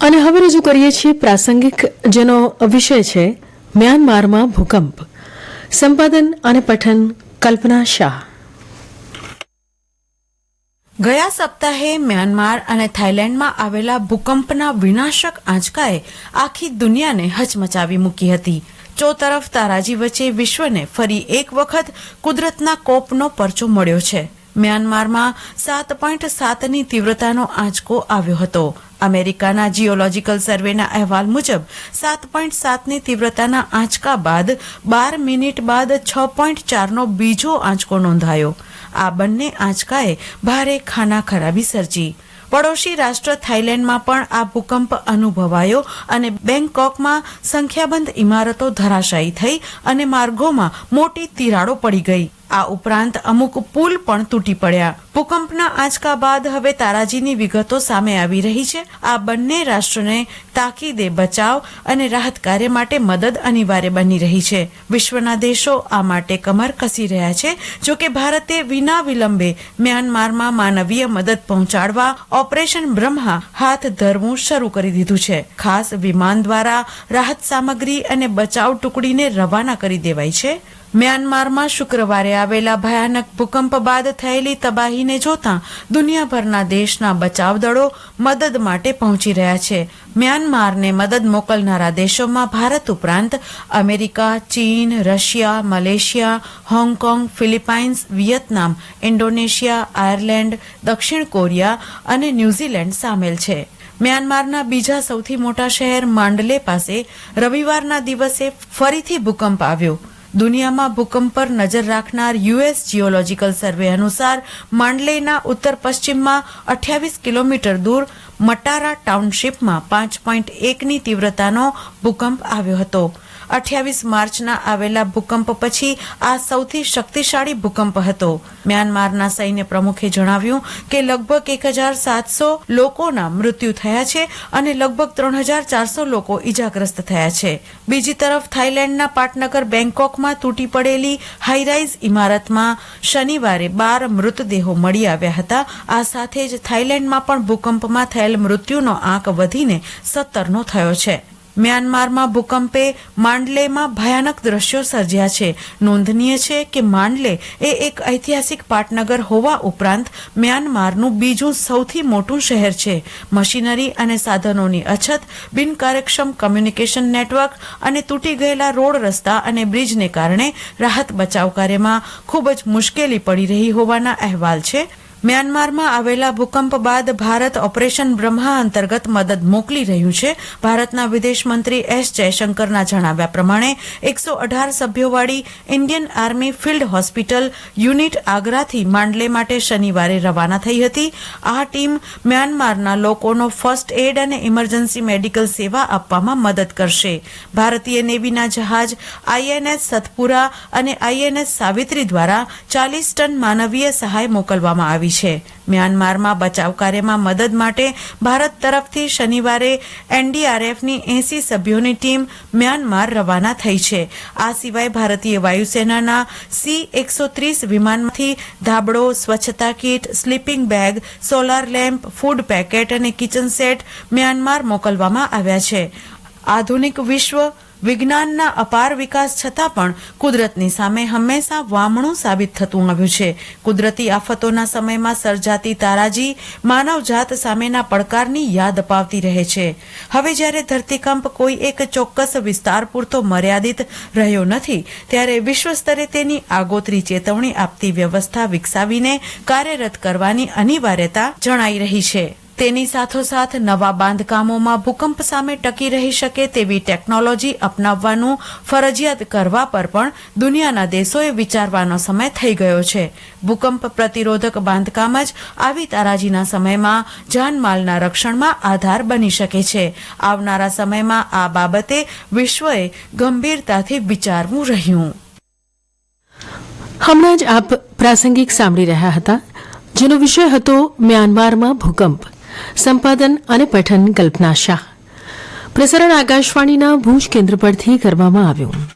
અને હવે રજૂ કરીએ છીએ પ્રાસંગિક જેનો વિષય છે મ્યાનમારમાં ભૂકંપ. સંપાદન અને પઠન કલ્પના શાહ. ગયા સપ્તાહે મ્યાનમાર અને થાઇલેન્ડમાં આવેલા ભૂકંપના વિનાશક આંચકાએ આખી દુનિયાને હચમચાવી મૂકી હતી. ચોતરફ તારાજી વચ્ચે વિશ્વને ફરી એક વખત કુદરતના કોપનો પરચો મળ્યો છે. મ્યાનમારમાં સાત પોઈન્ટ સાતની તીવ્રતાનો આંચકો આવ્યો હતો. અમેરિકાના જીઓલોજીકલ સર્વેના અહેવાલ મુજબ, સાત પોઈન્ટ સાતની તીવ્રતાના આંચકા બાદ બાર મિનિટ બાદ છ પોઈન્ટ ચારનો બીજો આંચકો નોંધાયો. આ બંને આંચકાએ ભારે ખાના ખરાબી સર્જી. પડોશી રાષ્ટ્ર થાઇલેન્ડમાં પણ આ ભૂકંપ અનુભવાયો અને બેંગકોકમાં સંખ્યાબંધ ઇમારતો ધરાશાયી થઈ અને માર્ગોમાં મોટી તિરાડો પડી ગઈ. આ ઉપરાંત અમુક પુલ પણ તૂટી પડ્યા. ભૂકંપના આંચકા બાદ હવે તારાજીની વિગતો સામે આવી રહી છે. આ બંને રાષ્ટ્રોને તાકીદે બચાવ અને રાહત કાર્ય માટે મદદ અનિવાર્ય બની રહી છે. વિશ્વના દેશો આ માટે કમર કસી રહ્યા છે. જો કે ભારતે વિના વિલંબે મ્યાનમારમાં માનવીય મદદ પહોંચાડવા ઓપરેશન બ્રહ્મા હાથ ધરવું શરૂ કરી દીધું છે. ખાસ વિમાન દ્વારા રાહત સામગ્રી અને બચાવ ટુકડીને રવાના કરી દેવાઈ છે. મ્યાનમારમાં શુક્રવારે આવેલા ભયાનક ભૂકંપ બાદ થયેલી તબાહીને જોતા દુનિયાભરના દેશના બચાવ દળો મદદ માટે પહોંચી રહ્યા છે. મ્યાનમારને મદદ મોકલનારા દેશોમાં ભારત ઉપરાંત અમેરિકા, ચીન, Russia, Malaysia, Hong Kong, Philippines, Vietnam, Indonesia, Ireland, દક્ષિણ કોરિયા અને ન્યૂઝીલેન્ડ સામેલ છે. મ્યાનમારના બીજા સૌથી મોટા શહેર માંડલે પાસે રવિવારના દિવસે ફરીથી ભૂકંપ આવ્યો. દુનિયામાં ભૂકંપ પર નજર રાખનાર યુએસ જીઓલોજીકલ સર્વે અનુસાર માંડલેના ઉત્તર પશ્ચિમમાં અઠ્યાવીસ કિલોમીટર દૂર મટારા ટાઉનશીપમાં પાંચ પોઈન્ટ એકની તીવ્રતાનો ભૂકંપ આવ્યો હતો. અઠ્યાવીસ માર્ચના આવેલા ભૂકંપ પછી આ સૌથી શક્તિશાળી ભૂકંપ હતો. મ્યાનમારના સૈન્ય પ્રમુખે જણાવ્યું કે લગભગ એક હજાર સાતસો લોકોના મૃત્યુ થયા છે અને લગભગ ત્રણ હજાર ચારસો લોકો ઇજાગ્રસ્ત થયા છે. બીજી તરફ થાઇલેન્ડના પાટનગર બેંકોકમાં તૂટી પડેલી હાઈરાઇઝ ઇમારતમાં શનિવારે બાર મૃતદેહો મળી આવ્યા હતા. આ સાથે જ થાઇલેન્ડમાં પણ ભૂકંપમાં થયેલ મૃત્યુનો આંક વધીને સત્તરનો થયો છે. મ્યાનમારમાં ભૂકંપે માંડલેમાં ભયાનક દ્રશ્યો સર્જ્યા છે. નોંધનીય છે કે માંડલે એ એક ઐતિહાસિક પાટનગર હોવા ઉપરાંત મ્યાનમારનું બીજું સૌથી મોટું શહેર છે. મશીનરી અને સાધનોની અછત, બિનકાર્યક્ષમ કમ્યુનિકેશન નેટવર્ક અને તૂટી ગયેલા રોડ રસ્તા અને બ્રિજને કારણે રાહત બચાવ કાર્યમાં ખૂબ જ મુશ્કેલી પડી રહી હોવાના અહેવાલ છે. મ્યાનમારમાં આવેલા ભૂકંપ બાદ ભારત ઓપરેશન બ્રહ્મા અંતર્ગત મદદ મોકલી રહ્યું છે. ભારતના વિદેશ મંત્રી એસ જયશંકરના જણાવ્યા પ્રમાણે એકસો અઢાર સભ્યોવાળી Indian army field hospital unit આગ્રાથી Mandalay માટે શનિવારે રવાના થઈ હતી. આ ટીમ મ્યાનમારના લોકોનો ફર્સ્ટ એડ અને ઇમરજન્સી મેડિકલ સેવા આપવામાં મદદ કરશે. ભારતીય નેવીના જહાજ આઈએનએસ સતપુરા અને આઈએનએસ સાવિત્રી દ્વારા ચાલીસ ટન માનવીય સહાય મોકલવામાં આવી છે. મ્યાનમારમાં બચાવ કાર્યમાં મદદ માટે ભારત તરફથી શનિવારે એનડીઆરએફની એસી સભ્યોની ટીમ મ્યાનમાર રવાના થઈ છે. આ સિવાય ભારતીય વાયુસેનાના સી એકસો ત્રીસ વિમાનમાંથી ધાબળો, સ્વચ્છતા kit, sleeping bag, solar lamp, food packet અને કિચન સેટ મ્યાનમાર મોકલવામાં આવ્યા છે. આધુનિક વિશ્વ વિજ્ઞાનના અપાર વિકાસ છતાં પણ કુદરતની સામે હંમેશા વામણું સાબિત થતું આવ્યું છે. કુદરતી આફતોના સમયમાં સર્જાતી તારાજી માનવજાત સામેના પડકારની યાદ અપાવતી રહે છે. હવે જ્યારે ધરતીકંપ કોઈ એક ચોક્કસ વિસ્તાર પૂરતો મર્યાદિત રહ્યો નથી, ત્યારે વિશ્વ સ્તરે તેની આગોતરી ચેતવણી આપતી વ્યવસ્થા વિકસાવીને કાર્યરત કરવાની અનિવાર્યતા જણાઈ રહી છે. તેની સાથોસાથ નવા બાંધકામોમાં ભૂકંપ સામે ટકી રહી શકે તેવી ટેકનોલોજી અપનાવવાનું ફરજિયાત કરવા પર પણ દુનિયાના દેશોએ વિચારવાનો સમય થઈ ગયો છે. ભૂકંપ પ્રતિરોધક બાંધકામ જ આવી તારાજીના સમયમાં જાનમાલના રક્ષણમાં આધાર બની શકે છે. આવનારા સમયમાં આ બાબતે વિશ્વએ ગંભીરતાથી વિચારવું રહ્યું. હમણાં જ આપ પ્રાસંગિક સાંભળી રહ્યા હતા, જેનો વિષય હતો મ્યાનમારમાં ભૂકંપ. સંપાદન અને પઠન કલ્પના શાહ. પ્રસારણ આકાશવાણીના ભુજ કેન્દ્ર પરથી કરવામાં આવ્યું.